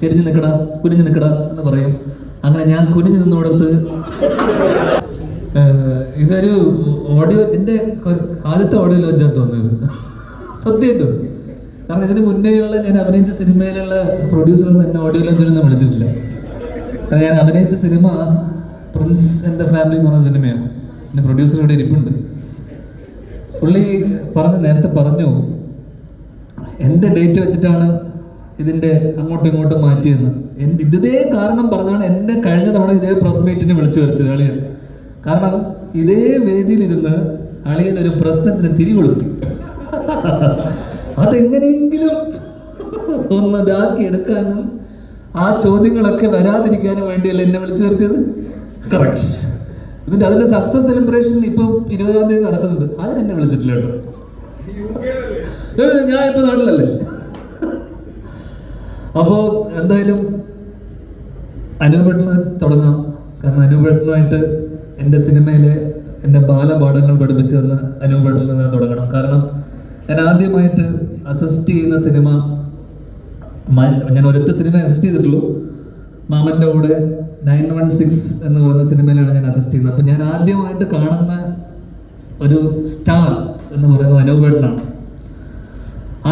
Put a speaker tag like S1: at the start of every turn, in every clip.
S1: ചെരിഞ്ഞ് നിൽക്കട കുനിഞ്ഞു നിൽക്കട എന്ന് പറയും. അങ്ങനെ ഞാൻ കുനിഞ്ഞു നിന്നോടത്ത് ഇതൊരു ഓഡിയോ എന്റെ ആദ്യത്തെ ഓഡിയോ ലോഞ്ചാണ് തോന്നുന്നത് സത്യമായിട്ടും. കാരണം ഇതിന് മുന്നേയുള്ള ഞാൻ അഭിനയിച്ച സിനിമയിലുള്ള പ്രൊഡ്യൂസറൊന്നും എന്നെ ഓഡിയോ ലോഞ്ചിനൊന്നും വിളിച്ചിട്ടില്ല. കാരണം ഞാൻ അഭിനയിച്ച സിനിമ പ്രിൻസ് എന്റെ ഫാമിലി എന്ന് പറഞ്ഞ സിനിമയാണ്. എന്റെ പ്രൊഡ്യൂസർ ഇവിടെ ഇരിപ്പുണ്ട്. പുള്ളി പറഞ്ഞ് നേരത്തെ പറഞ്ഞു എന്റെ ഡേറ്റ് വെച്ചിട്ടാണ് ഇതിന്റെ അങ്ങോട്ടും ഇങ്ങോട്ടും മാറ്റിയെന്ന്. എന്റെ ഇതേ കാരണം പറഞ്ഞാണ് എന്റെ കഴിഞ്ഞ തവണ ഇതേ പ്രസ് മീറ്റിന് വിളിച്ചു വരുത്തിയത് അളിയൻ. കാരണം ഇതേ വേദിയിലിരുന്ന് അളിയൻ ഒരു പ്രശ്നത്തിന് തിരികൊളുത്തി അതെങ്ങനെയെങ്കിലും ഒന്ന് ഇതാക്കി എടുക്കാനും ആ ചോദ്യങ്ങളൊക്കെ വരാതിരിക്കാനും വേണ്ടിയല്ല എന്നെ വിളിച്ചു വരുത്തിയത്? കറക്റ്റ് എന്നിട്ട് അതിന്റെ സക്സസ് സെലിബ്രേഷൻ ഇപ്പം ഇരുപതാം തീയതി നടക്കുന്നുണ്ട്. അതിനെന്നെ വിളിച്ചിട്ടില്ല കേട്ടോ. ഇപ്പൊ നാട്ടിലല്ലേ? അപ്പോ എന്തായാലും അനുപേട്ടന് തുടങ്ങാം. കാരണം അനുപേട്ടനുമായിട്ട് എന്റെ സിനിമയിലെ എന്റെ ബാലപാഠങ്ങൾ പഠിപ്പിച്ചു തന്ന അനുപേട്ടനിൽ നിന്ന് തുടങ്ങണം. കാരണം ഞാൻ ആദ്യമായിട്ട് അസിസ്റ്റ് ചെയ്യുന്ന സിനിമ ഞാൻ ഒരൊറ്റ സിനിമ അസിസ്റ്റ് ചെയ്തിട്ടുള്ളൂ. മാമന്റെ കൂടെ നയൻ വൺ സിക്സ് എന്ന് പറയുന്ന സിനിമയിലാണ് ഞാൻ അസിസ്റ്റ് ചെയ്യുന്നത്. അപ്പം ഞാൻ ആദ്യമായിട്ട് കാണുന്ന ഒരു സ്റ്റാർ എന്ന് പറയുന്നത് അനൂപേട്ടനാണ്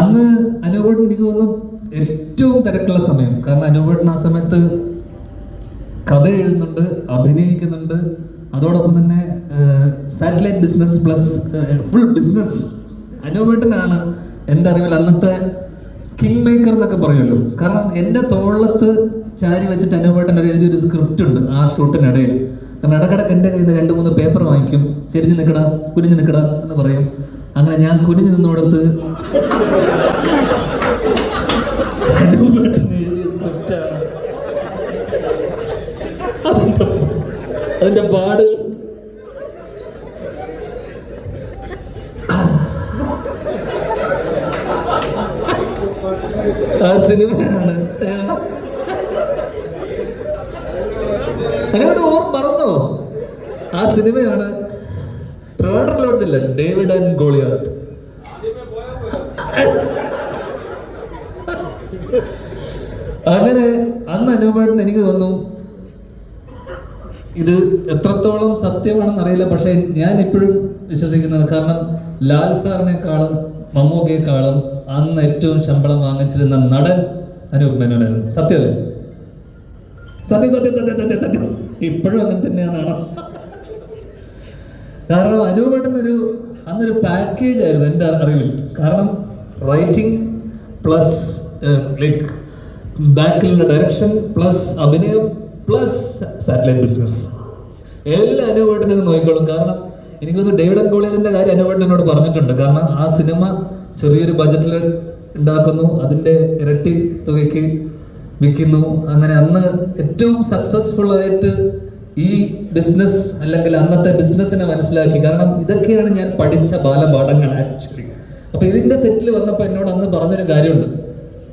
S1: അന്ന് അനൂപേട്ടൻ എനിക്ക് തോന്നുന്നു ഏറ്റവും തിരക്കുള്ള സമയം. കാരണം അനുഭവപ്പെടുന്ന ആ സമയത്ത് കഥ എഴുതുന്നുണ്ട് അഭിനയിക്കുന്നുണ്ട്. അതോടൊപ്പം തന്നെ satellite business plus full business അനൂപേട്ടനാണ് എന്റെ അറിവിൽ അന്നത്തെ കിങ് മേക്കർ എന്നൊക്കെ പറയുമല്ലോ. കാരണം എന്റെ തോളത്ത് ചാരി വെച്ചിട്ട് അനൂപേട്ടൻ ഒരു എഴുതിയൊരു സ്ക്രിപ്റ്റ് ഉണ്ട് ആ ഷൂട്ടിനിടയിൽ. കാരണം ഇടക്കിടക്ക് എന്റെ കയ്യിൽ നിന്ന് രണ്ട് മൂന്ന് പേപ്പർ വാങ്ങിക്കും. ചെരിഞ്ഞ് നിൽക്കട കുനിഞ്ഞ് നിൽക്കട എന്ന് പറയും. അങ്ങനെ ഞാൻ കുനിഞ്ഞ് നിന്നോടത്ത് അതിന്റെ പാട്. ആ സിനിമയാണ്. അങ്ങോട്ട് ഓർമ്മ മറന്നോ? ആ സിനിമയാണ് റോഡർ ലോഡ്ജല്ല ഡേവിഡ് ആൻഡ് ഗോളിയാത്ത്. അങ്ങനെ അന്ന് അനുപേട്ടൻ എനിക്ക് തോന്നുന്നു ഇത് എത്രത്തോളം സത്യമാണെന്ന് അറിയില്ല പക്ഷേ ഞാൻ ഇപ്പോഴും വിശ്വസിക്കുന്നത് കാരണം ലാൽ സാറിനേക്കാളും മമ്മൂക്കയെക്കാളും അന്ന് ഏറ്റവും ശമ്പളം വാങ്ങിച്ചിരുന്ന നടൻ അനൂപ് മേനോനായിരുന്നു. സത്യമല്ലേ? സത്യം സത്യം സത്യം സത്യം സത്യം ഇപ്പോഴും അങ്ങനെ തന്നെയാണ് കാരണം അനൂപേട്ടൻ ഒരു അന്നൊരു പാക്കേജ് ആയിരുന്നു എന്റെ അറിവിൽ. കാരണം റൈറ്റിംഗ് പ്ലസ് ലൈക്ക് ബാക്കിലുള്ള ഡയറക്ഷൻ പ്ലസ് അഭിനയം പ്ലസ് സാറ്റലൈറ്റ് ബിസിനസ് എല്ലാ അനുവേട്ടനും നോക്കിക്കോളും. കാരണം എനിക്കൊന്ന് ഡേവിഡ് ആൻഡ് കോളേജിന്റെ കാര്യം അനുവേട്ടനോട് പറഞ്ഞിട്ടുണ്ട്. കാരണം ആ സിനിമ ചെറിയൊരു ബജറ്റിൽ ഉണ്ടാക്കുന്നു. അതിന്റെ ഇരട്ടി തുകയ്ക്ക് വിൽക്കുന്നു. അങ്ങനെ അന്ന് ഏറ്റവും സക്സസ്ഫുൾ ആയിട്ട് ഈ ബിസിനസ് അല്ലെങ്കിൽ അന്നത്തെ ബിസിനസ്സിനെ മനസ്സിലാക്കി. കാരണം ഇതൊക്കെയാണ് ഞാൻ പഠിച്ച ബാലപാഠങ്ങൾ ആക്ച്വലി അപ്പൊ ഇതിന്റെ സെറ്റിൽ വന്നപ്പോൾ എന്നോട് അന്ന് പറഞ്ഞൊരു കാര്യമുണ്ട്.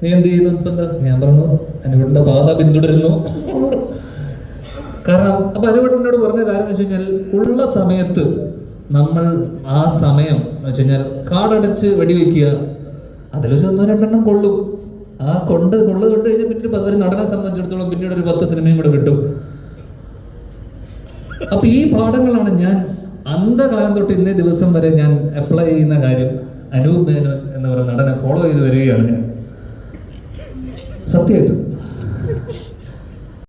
S1: നീ എന്ത് ചെയ്യുന്നു? ഇപ്പൊ എന്താ? ഞാൻ പറഞ്ഞു അനുവേട്ടന്റെ പാത പിന്തുടരുന്നു. കാരണം അപ്പൊ അനുവേട്ടനോട് പറഞ്ഞ കാര്യം എന്ന് വെച്ച് കഴിഞ്ഞാൽ ഉള്ള സമയത്ത് നമ്മൾ ആ സമയം എന്ന് വെച്ച് കഴിഞ്ഞാൽ കാടടച്ച് വെടിവെക്കുക അതിലൊരു ഒന്നോ രണ്ടെണ്ണം കൊള്ളും. ആ കൊണ്ട് കൊള്ളത് കൊണ്ട് കഴിഞ്ഞാൽ പിന്നെ ഒരു പ- ഒരു നടനെ സംബന്ധിച്ചിടത്തോളം പിന്നീട് ഒരു പത്ത് സിനിമയും കൂടെ കിട്ടും. അപ്പൊ ഈ പാഠങ്ങളാണ് ഞാൻ അന്ധകാലം തൊട്ട് ഇന്നേ ദിവസം വരെ ഞാൻ അപ്ലൈ ചെയ്യുന്ന കാര്യം. അനൂപ് മേനോൻ എന്ന് പറയുന്ന നടനെ ഫോളോ ചെയ്ത് വരികയാണ് ഞാൻ. സത്യമായിട്ടും.